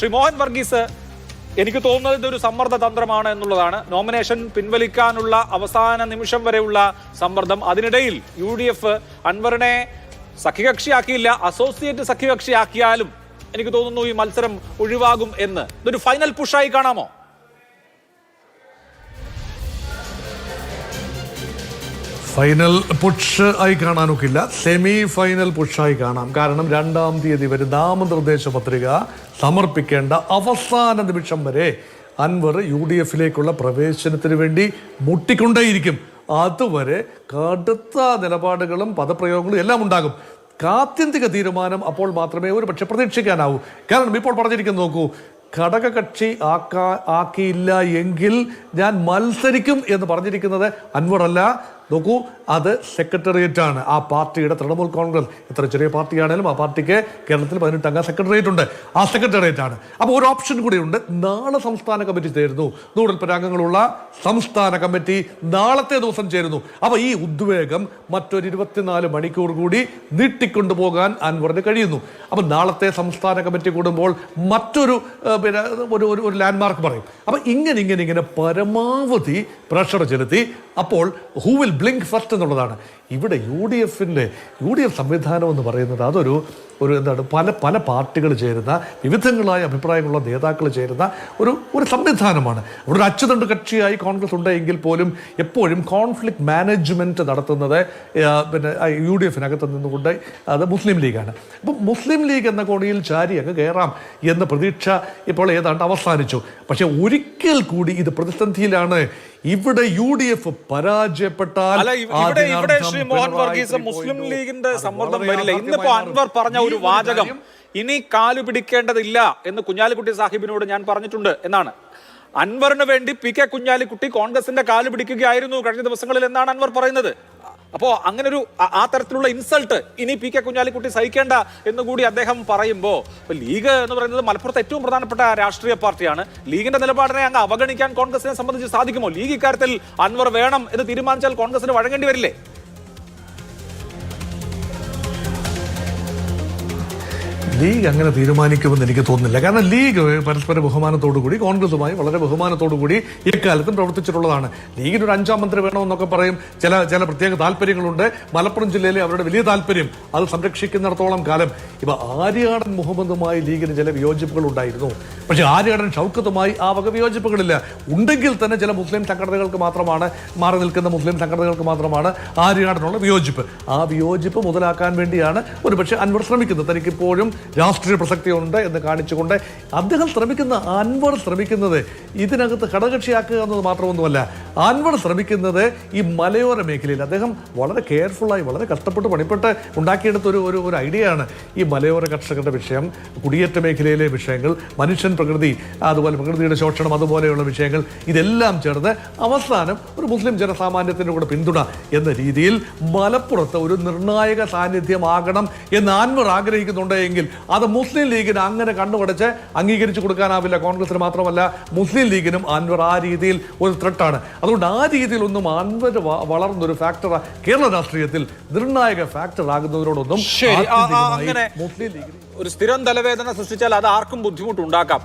ശ്രീ മോഹൻ വർഗീസ് എനിക്ക് തോന്നുന്നത് ഇതൊരു സമ്മർദ്ദ തന്ത്രമാണ് എന്നുള്ളതാണ്. നോമിനേഷൻ പിൻവലിക്കാനുള്ള അവസാന നിമിഷം വരെയുള്ള സമ്മർദ്ദം. അതിനിടയിൽ യു ഡി എഫ് അൻവറിനെ സഖ്യകക്ഷിയാക്കിയില്ല. അസോസിയേറ്റ് സഖ്യകക്ഷിയാക്കിയാലും എനിക്ക് തോന്നുന്നു ഈ മത്സരം ഒഴിവാകും എന്ന്. ഇതൊരു ഫൈനൽ പുഷായി കാണാമോ? ഫൈനൽ പുഷ് ആയി കാണാനൊക്കില്ല. സെമി ഫൈനൽ പുഷായി കാണാം. കാരണം രണ്ടാം തീയതി വരെ നാമനിർദ്ദേശ പത്രിക സമർപ്പിക്കേണ്ട അവസാന നിമിഷം വരെ അൻവർ യു ഡി എഫിലേക്കുള്ള പ്രവേശനത്തിന് വേണ്ടി മുട്ടിക്കൊണ്ടേയിരിക്കും. അതുവരെ കടുത്ത നിലപാടുകളും പദപ്രയോഗങ്ങളും എല്ലാം ഉണ്ടാകും. കാത്യന്തിക തീരുമാനം അപ്പോൾ മാത്രമേ ഒരു പക്ഷെ പ്രതീക്ഷിക്കാനാവൂ. കാരണം ഇപ്പോൾ പറഞ്ഞിരിക്കുന്നു നോക്കൂ ഘടകകക്ഷി ആക്കാ ആക്കിയില്ല എങ്കിൽ ഞാൻ മത്സരിക്കും എന്ന് പറഞ്ഞിരിക്കുന്നത് അൻവർ അല്ല നോക്കൂ അത് സെക്രട്ടേറിയറ്റ് ആണ് ആ പാർട്ടിയുടെ തൃണമൂൽ കോൺഗ്രസ്. എത്ര ചെറിയ പാർട്ടിയാണേലും ആ പാർട്ടിക്ക് കേരളത്തിൽ പതിനെട്ട് അംഗ സെക്രട്ടേറിയറ്റ് ഉണ്ട് ആ സെക്രട്ടേറിയറ്റ് ആണ് അപ്പോൾ ഒരു ഓപ്ഷൻ കൂടി ഉണ്ട്. നാളെ സംസ്ഥാന കമ്മിറ്റി ചേരുന്നു. നൂറിൽ പരാംഗങ്ങളുള്ള സംസ്ഥാന കമ്മിറ്റി നാളത്തെ ദിവസം ചേരുന്നു. അപ്പോൾ ഈ ഉദ്വേഗം മറ്റൊരു ഇരുപത്തിനാല് മണിക്കൂർ കൂടി നീട്ടിക്കൊണ്ടു പോകാൻ അൻവറിന് കഴിയുന്നു. അപ്പോൾ നാളത്തെ സംസ്ഥാന കമ്മിറ്റി കൂടുമ്പോൾ മറ്റൊരു പിന്നെ ഒരു ഒരു ഒരു ലാൻഡ്മാർക്ക് പറയും. അപ്പോൾ ഇങ്ങനെ ഇങ്ങനെ ഇങ്ങനെ പരമാവധി പ്രഷർ ചെലുത്തി അപ്പോൾ ഹൂ വിൽ ബ്ലിങ്ക് ഫസ്റ്റ് എന്നുള്ളതാണ്. ഇവിടെ യു ഡി എഫിന്റെ യു ഡി എഫ് സംവിധാനം എന്ന് പറയുന്നത് അതൊരു ഒരു എന്താണ് പല പല പാർട്ടികൾ ചേരുന്ന വിവിധങ്ങളായ അഭിപ്രായങ്ങളുള്ള നേതാക്കൾ ചേരുന്ന ഒരു ഒരു സംവിധാനമാണ്. അവിടെ ഒരു അച്ചുതണ്ട് കക്ഷിയായി കോൺഗ്രസ് ഉണ്ട് എങ്കിൽ പോലും എപ്പോഴും കോൺഫ്ലിക്ട് മാനേജ്മെന്റ് നടത്തുന്നത് പിന്നെ യു ഡി എഫിനകത്ത് നിന്നുകൊണ്ട് അത് മുസ്ലിം ലീഗാണ്. അപ്പം മുസ്ലിം ലീഗ് എന്ന കോണിയിൽ ചാരി അങ്ങ് കയറാം എന്ന പ്രതീക്ഷ ഇപ്പോൾ ഏതാണ്ട് അവസാനിച്ചു. പക്ഷെ ഒരിക്കൽ കൂടി ഇത് പ്രതിസന്ധിയിലാണ്. ഇവിടെ യു ഡി എഫ് പരാജയപ്പെട്ടാൽ മുസ്ലിം ലീഗിന്റെ സമ്മർദ്ദം വരില്ല. ഇന്നിപ്പോ അൻവർ പറഞ്ഞ ഒരു വാചകം ഇനി കാലു പിടിക്കേണ്ടതില്ല എന്ന് കുഞ്ഞാലിക്കുട്ടി സാഹിബിനോട് ഞാൻ പറഞ്ഞിട്ടുണ്ട്. എന്നാണ്. അൻവറിന് വേണ്ടി പി കെ കുഞ്ഞാലിക്കുട്ടി കോൺഗ്രസിന്റെ കാൽ പിടിക്കുകയായിരുന്നു കഴിഞ്ഞ ദിവസങ്ങളിൽ എന്നാണ് അൻവർ പറയുന്നത്. അപ്പോ അങ്ങനെ ഒരു ആ- തരത്തിലുള്ള ഇൻസൾട്ട് ഇനി പി കെ കുഞ്ഞാലിക്കുട്ടി സഹിക്കേണ്ട എന്ന് കൂടി അദ്ദേഹം പറയുമ്പോൾ ലീഗ് എന്ന് പറയുന്നത് മലപ്പുറത്ത് ഏറ്റവും പ്രധാനപ്പെട്ട രാഷ്ട്രീയ പാർട്ടിയാണ്. ലീഗിന്റെ നിലപാടിനെ അങ്ങ് അവഗണിക്കാൻ കോൺഗ്രസിനെ സംബന്ധിച്ച് സാധിക്കുമോ? ലീഗ് ഇക്കാര്യത്തിൽ അൻവർ വേണം എന്ന് തീരുമാനിച്ചാൽ കോൺഗ്രസിന് വഴങ്ങേണ്ടി വരില്ലേ? ലീഗ് അങ്ങനെ തീരുമാനിക്കുമെന്ന് എനിക്ക് തോന്നുന്നില്ല. കാരണം ലീഗ് പരസ്പര ബഹുമാനത്തോടു കൂടി കോൺഗ്രസുമായി വളരെ ബഹുമാനത്തോടു കൂടി ഇക്കാലത്തും പ്രവർത്തിച്ചിട്ടുള്ളതാണ്. ലീഗിന് ഒരു അഞ്ചാം മന്ത്രി വേണമെന്നൊക്കെ പറയും. ചില ചില പ്രത്യേക താല്പര്യങ്ങളുണ്ട്. മലപ്പുറം ജില്ലയിലെ അവരുടെ വലിയ താല്പര്യം അത് സംരക്ഷിക്കുന്നിടത്തോളം കാലം. ഇപ്പൊ ആര്യാടൻ മുഹമ്മദുമായി ലീഗിന് ചില വിയോജിപ്പുകൾ ഉണ്ടായിരുന്നു. പക്ഷെ ആര്യാടൻ ഷൗക്കത്തുമായി ആ വക വിയോജിപ്പുകളില്ല. ഉണ്ടെങ്കിൽ തന്നെ ചില മുസ്ലിം സംഘടനകൾക്ക് മാത്രമാണ് മാറി നിൽക്കുന്ന മുസ്ലിം സംഘടനകൾക്ക് മാത്രമാണ് ആര്യാടനുള്ള വിയോജിപ്പ്. ആ വിയോജിപ്പ് മുതലാക്കാൻ വേണ്ടിയാണ് ഒരു പക്ഷേ അൻവർ ശ്രമിക്കുന്നത്. തനിക്കിപ്പോഴും രാഷ്ട്രീയ പ്രസക്തിയുണ്ട് എന്ന് കാണിച്ചുകൊണ്ട് അദ്ദേഹം ശ്രമിക്കുന്ന അൻവർ ശ്രമിക്കുന്നത് ഇതിനകത്ത് ഘടകക്ഷിയാക്കുക എന്നത് മാത്രമൊന്നുമല്ല. അൻവർ ശ്രമിക്കുന്നത് ഈ മലയോര മേഖലയിൽ. അദ്ദേഹം വളരെ കെയർഫുള്ളായി വളരെ കഷ്ടപ്പെട്ട് പണിപ്പെട്ട് ഉണ്ടാക്കിയെടുത്ത ഒരു ഒരു ഒരു ഐഡിയയാണ് ഈ മലയോര കർഷകരുടെ വിഷയം കുടിയേറ്റ മേഖലയിലെ വിഷയങ്ങൾ മനുഷ്യൻ പ്രകൃതി അതുപോലെ പ്രകൃതിയുടെ ശോഷണം അതുപോലെയുള്ള വിഷയങ്ങൾ ഇതെല്ലാം ചേർന്ന് അവസാനം ഒരു മുസ്ലിം ജനസാമാന്യത്തിന്റെ കൂടെ പിന്തുണ എന്ന രീതിയിൽ മലപ്പുറത്ത് ഒരു നിർണായക സാന്നിധ്യമാകണം എന്ന് അൻവർ ആഗ്രഹിക്കുന്നുണ്ട് എങ്കിൽ അത് മുസ്ലിം ലീഗിന് അങ്ങനെ കണ്ണുപടച്ച് അംഗീകരിച്ചു കൊടുക്കാനാവില്ല. കോൺഗ്രസിന് മാത്രമല്ല മുസ്ലിം ലീഗിനും അൻവർ ആ രീതിയിൽ ഒരു ത്രെട്ടാണ് അതുകൊണ്ട് ആ രീതിയിലൊന്നും വളർന്ന വളർന്നൊരു ഫാക്ടർ കേരള രാഷ്ട്രീയത്തിൽ നിർണായക ഫാക്ടർ ആകുന്നതിനോടൊന്നും അങ്ങനെ ഒരു സ്ഥിരം തലവേദന സൃഷ്ടിച്ചാൽ അത് ആർക്കും ബുദ്ധിമുട്ടുണ്ടാക്കാം.